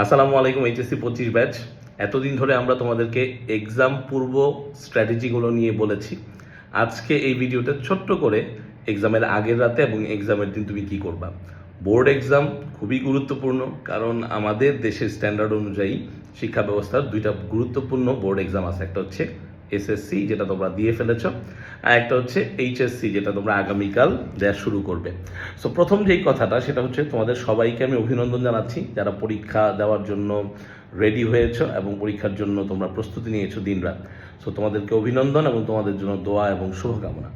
আসসালামু আলাইকুম, এইচএসসি পঁচিশ ব্যাচ। এতদিন ধরে আমরা তোমাদেরকে এক্সাম পূর্ব স্ট্র্যাটেজিগুলো নিয়ে বলেছি। আজকে এই ভিডিওটা ছোট্ট করে এক্সামের আগের রাতে এবং এক্সামের দিন তুমি কি করবা? বোর্ড এক্সাম খুবই গুরুত্বপূর্ণ, কারণ আমাদের দেশের স্ট্যান্ডার্ড অনুযায়ী শিক্ষা ব্যবস্থার দুইটা গুরুত্বপূর্ণ বোর্ড এক্সাম আছে। একটা হচ্ছে এসএসসি যেটা তোমরা দিয়ে ফেলেছ, আর একটা হচ্ছে এইচএসসি যেটা তোমরা আগামীকাল দেওয়া শুরু করবে। সো প্রথম যেই কথাটা, সেটা হচ্ছে তোমাদের সবাইকে আমি অভিনন্দন জানাচ্ছি, যারা পরীক্ষা দেওয়ার জন্য রেডি হয়েছো এবং পরীক্ষার জন্য তোমরা প্রস্তুতি নিয়েছো দিনরাত। সো তোমাদেরকে অভিনন্দন এবং তোমাদের জন্য দোয়া এবং শুভকামনা।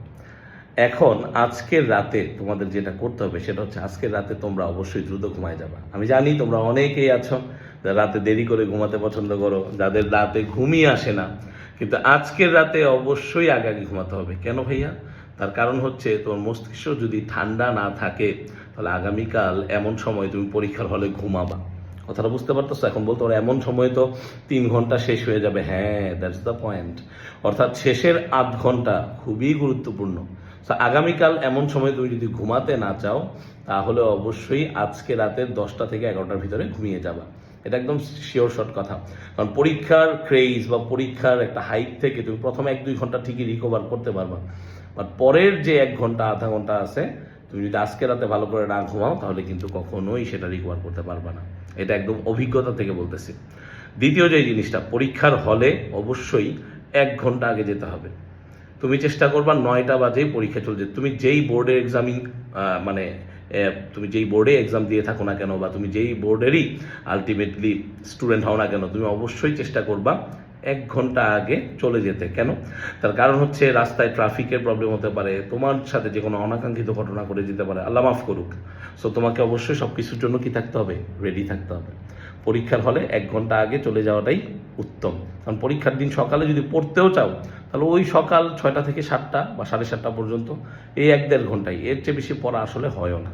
এখন, আজকের রাতে তোমাদের যেটা করতে হবে, সেটা হচ্ছে আজকের রাতে তোমরা অবশ্যই দ্রুত ঘুমায় যাবা। আমি জানি তোমরা অনেকেই আছো রাতে দেরি করে ঘুমাতে পছন্দ করো, যাদের রাতে ঘুমই আসে না। কিন্তু আজকের রাতে অবশ্যই আগে আগে ঘুমাতে হবে। কেন ভাইয়া? তার কারণ হচ্ছে তোমার মস্তিষ্ক যদি ঠান্ডা না থাকে, তাহলে আগামীকাল এমন সময় তুমি পরীক্ষার হলে ঘুমাবা। কথাটা বুঝতে পারতেছো? এখন বলতে এমন সময় তো তিন ঘণ্টা শেষ হয়ে যাবে। হ্যাঁ দ্যাটস দ্য পয়েন্ট অর্থাৎ শেষের আধ ঘণ্টা খুবই গুরুত্বপূর্ণ। আগামীকাল এমন সময় তুমি যদি ঘুমাতে না চাও, তাহলে অবশ্যই আজকে রাতের দশটা থেকে এগারোটার ভিতরে ঘুমিয়ে যাবা। এটা একদম শিওর শর্ট কথা। কারণ পরীক্ষার ক্রেজ বা পরীক্ষার একটা হাইট থেকে তুমি প্রথমে এক দুই ঘণ্টা ঠিকই রিকভার করতে পারবা। বাট পরের যে এক ঘণ্টা, আধা ঘণ্টা আছে, তুমি যদি আজকে রাতে ভালো করে না ঘুমাও, তাহলে কিন্তু কখনোই সেটা রিকভার করতে পারবা না। এটা একদম অভিজ্ঞতা থেকে বলতেছি। দ্বিতীয় যে জিনিসটা, পরীক্ষার হলে অবশ্যই এক ঘণ্টা আগে যেতে হবে। তুমি চেষ্টা করবা নয়টা বাজেই পরীক্ষা চলছে। তুমি যেই বোর্ডের এক্সামিং মানে তুমি যেই বোর্ডে এক্সাম দিয়ে থাকো না কেন বা তুমি যেই বোর্ডেরই আলটিমেটলি স্টুডেন্ট হও না কেন, তুমি অবশ্যই চেষ্টা করবা এক ঘণ্টা আগে চলে যেতে। কেন? তার কারণ হচ্ছে রাস্তায় ট্রাফিকের প্রবলেম হতে পারে, তোমার সাথে যে কোনো অনাকাঙ্ক্ষিত ঘটনা করে যেতে পারে, আল্লাহ মাফ করুক। সো তোমাকে অবশ্যই সব কিছুর জন্য কি থাকতে হবে? রেডি থাকতে হবে। পরীক্ষার হলে এক ঘণ্টা আগে চলে যাওয়াটাই উত্তম। কারণ পরীক্ষার দিন সকালে যদি পড়তেও চাও, তাহলে ওই সকাল ছয়টা থেকে সাতটা বা সাড়ে সাতটা পর্যন্ত, এই এক দেড় ঘন্টায় এর চেয়ে বেশি পড়া আসলে হয়ও না।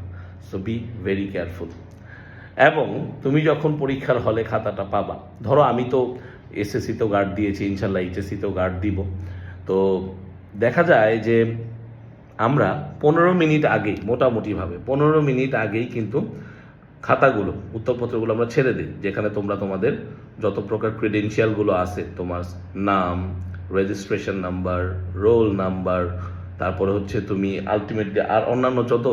সো বি ভেরি কেয়ারফুল এবং তুমি যখন পরীক্ষার হলে খাতাটা পাবা, ধরো আমি তো এসএসসিতেও গার্ড দিয়েছি, ইনশাল্লাহ এইচএসসিতেও গার্ড দিব। তো দেখা যায় যে আমরা পনেরো মিনিট আগেই, মোটামুটিভাবে পনেরো মিনিট আগেই কিন্তু খাতাগুলো, উত্তরপত্রগুলো আমরা ছেড়ে দিই, যেখানে তোমরা তোমাদের যত প্রকার ক্রেডেন্সিয়ালগুলো আছে, তোমার নাম রেজিস্ট্রেশন নাম্বার রোল নাম্বার তারপরে হচ্ছে তুমি আলটিমেটলি আর অন্যান্য যত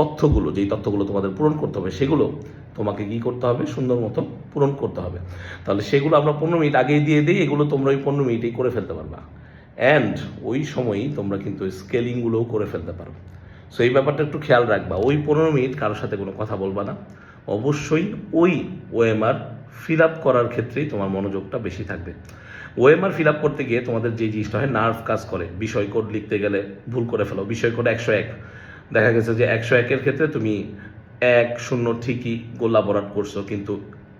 তথ্যগুলো, যেই তথ্যগুলো তোমাদের পূরণ করতে হবে, সেগুলো তোমাকে কি করতে হবে? সুন্দর মতো পূরণ করতে হবে। তাহলে সেগুলো আমরা পনেরো মিনিট আগেই দিয়ে দিই, এগুলো তোমরা ওই পনেরো মিনিটেই করে ফেলতে পারবা। অ্যান্ড ওই সময়ই তোমরা কিন্তু স্কেলিংগুলোও করে ফেলতে পারো। সো এই ব্যাপারটা একটু খেয়াল রাখবা। ওই পনেরো মিনিট কারোর সাথে কোনো কথা বলবা না। অবশ্যই ওই ওএমআর ফিল আপ করার ক্ষেত্রেই তোমার মনোযোগটা বেশি থাকবে। ওএমআর ফিল আপ করতে গিয়ে তোমাদের যে জিনিসটা হয় নার্ভ কাজ করে। বিষয় কোড লিখতে গেলে ভুল করে ফেলো। বিষয় কোড একশো এক। দেখা গেছে যে একশো একের ক্ষেত্রে তুমি এক, শূন্য ঠিকই গোলা ভরাট করছ, কিন্তু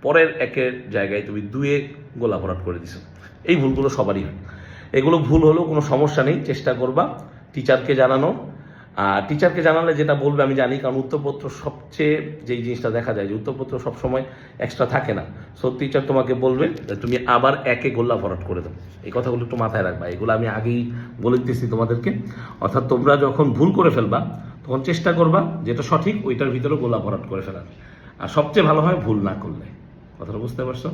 পরের একের জায়গায় তুমি দুয়ে গোলা ভরাট করে দিছো। এই ভুলগুলো সবারই হয়। এগুলো ভুল হলেও কোনো সমস্যা নেই, চেষ্টা করবা। টিচারকে জানানো। আর টিচারকে জানালে যেটা বলবে আমি জানি, কারণ উত্তরপত্র সবচেয়ে যেই জিনিসটা দেখা যায় যে উত্তরপত্র সবসময় এক্সট্রা থাকে না। সো টিচার তোমাকে বলবে তুমি আবার একে গোল্লা ভরাট করে দাও। এই কথাগুলো একটু মাথায় রাখবা। এগুলো আমি আগেই বলে দিতেছি তোমাদেরকে। অর্থাৎ তোমরা যখন ভুল করে ফেলবা তখন চেষ্টা করবা যেটা সঠিক, ওইটার ভিতরে গোলা ভরাট করে ফেলার। আর সবচেয়ে ভালো হয় ভুল না করলে। কথাটা বুঝতে পারছ?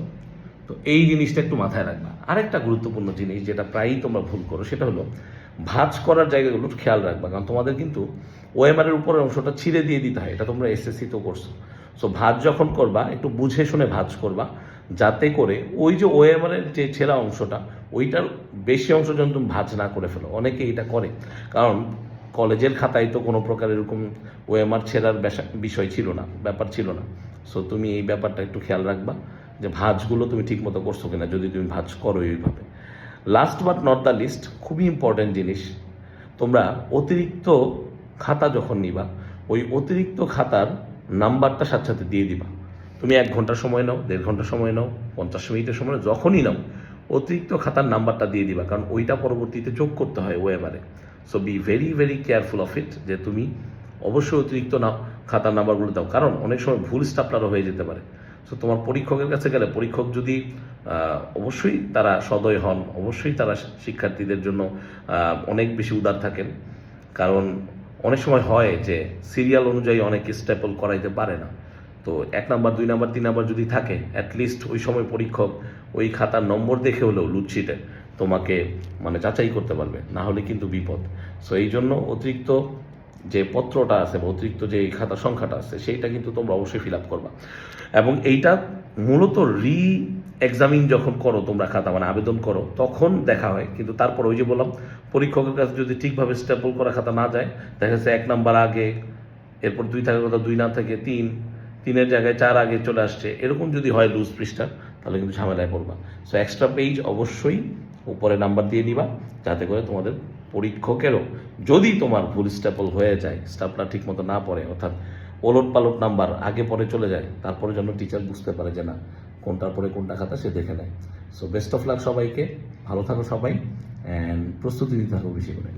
তো এই জিনিসটা একটু মাথায় রাখবা। আরেকটা গুরুত্বপূর্ণ জিনিস যেটা প্রায়ই তোমরা ভুল করো, সেটা হলো ভাজ করার জায়গাগুলো খেয়াল রাখবা। কারণ তোমাদের কিন্তু ওএমআর এর উপরের অংশটা ছিঁড়ে দিয়ে দিতে হয়। এটা তোমরা এসএসসি তো করছ। সো ভাজ যখন করবা, একটু বুঝে শুনে ভাজ করবা, যাতে করে ওই যে ওএমআর এর যে ছেঁড়া অংশটা, ওইটার বেশি অংশ যেন তুমি ভাজ না করে ফেলো, অনেকে এটা করে। কারণ কলেজের খাতায় তো কোনো প্রকার এরকম ওএমআর ছেঁড়ার বিষয় ছিল না ব্যাপার ছিল না। সো তুমি এই ব্যাপারটা একটু খেয়াল রাখবা যে ভাঁজগুলো তুমি ঠিক মতো করছ কিনা যদি তুমি ভাঁজ করো এইভাবে। Last but not the least খুবই ইম্পর্ট্যান্ট জিনিস তোমরা অতিরিক্ত খাতা যখন নিবা ওই অতিরিক্ত খাতার নাম্বারটা সাথে সাথে দিয়ে দিবা। তুমি এক ঘণ্টা সময় নাও দেড় ঘণ্টা সময় নাও পঞ্চাশ মিনিটের সময় নাও, যখনই নাও অতিরিক্ত খাতার নাম্বারটা দিয়ে দিবা কারণ ওইটা পরবর্তীতে যোগ করতে হয় ওয়েবারে so be very very careful of it যে তুমি অবশ্যই অতিরিক্ত না, খাতার নাম্বারগুলো দাও। কারণ অনেক সময় ভুল স্টাপলারও হয়ে যেতে পারে। সো তোমার পরীক্ষকের কাছে গেলে পরীক্ষক যদি অবশ্যই তারা সদয় হন, অবশ্যই তারা শিক্ষার্থীদের জন্য অনেক বেশি উদার থাকেন। কারণ অনেক সময় হয় যে সিরিয়াল অনুযায়ী অনেক স্টেপল করাইতে পারে না। তো এক নাম্বার, দুই নাম্বার, তিন নাম্বার যদি থাকে অ্যাটলিস্ট ওই সময় পরীক্ষক ওই খাতার নম্বর দেখে হলেও লুটশিটে তোমাকে মানে যাচাই করতে পারবে, না হলে কিন্তু বিপদ। সো এই জন্য অতিরিক্ত যে পত্রটা আছে বা অতিরিক্ত যে খাতার সংখ্যাটা আছে, সেইটা কিন্তু তোমরা অবশ্যই ফিল আপ করবা। এবং এইটা মূলত রি এক্সামিন যখন করো, তোমরা খাতা মানে আবেদন করো, তখন দেখা হয়। কিন্তু তারপর ওই যে বললাম, পরীক্ষকের কাছে যদি ঠিকভাবে স্টেপল করা খাতা না যায়, দেখা যাচ্ছে এক নাম্বার আগে, এরপর দুই থাকার কথা দুই না থেকে তিন, তিনের জায়গায় চার আগে চলে আসছে, এরকম যদি হয় লুজ পৃষ্ঠা, তাহলে কিন্তু ঝামেলায় পড়বা। সো এক্সট্রা পেজ অবশ্যই উপরে নাম্বার দিয়ে দিবা যাতে করে তোমাদের পরীক্ষকেরও যদি তোমার ভুল স্টাপল হয়ে যায় স্টাফরা ঠিক মতো না পড়ে, অর্থাৎ ওলট পালট নাম্বার আগে পরে চলে যায়, তারপরে যেন টিচার বুঝতে পারে যে না, কোনটার পরে কোনটা খাতা সে দেখে নেয়। সো বেস্ট অফ লাক সবাইকে, ভালো থাকো সবাই অ্যান্ড প্রস্তুতি নিতে থাকো বেশি করে।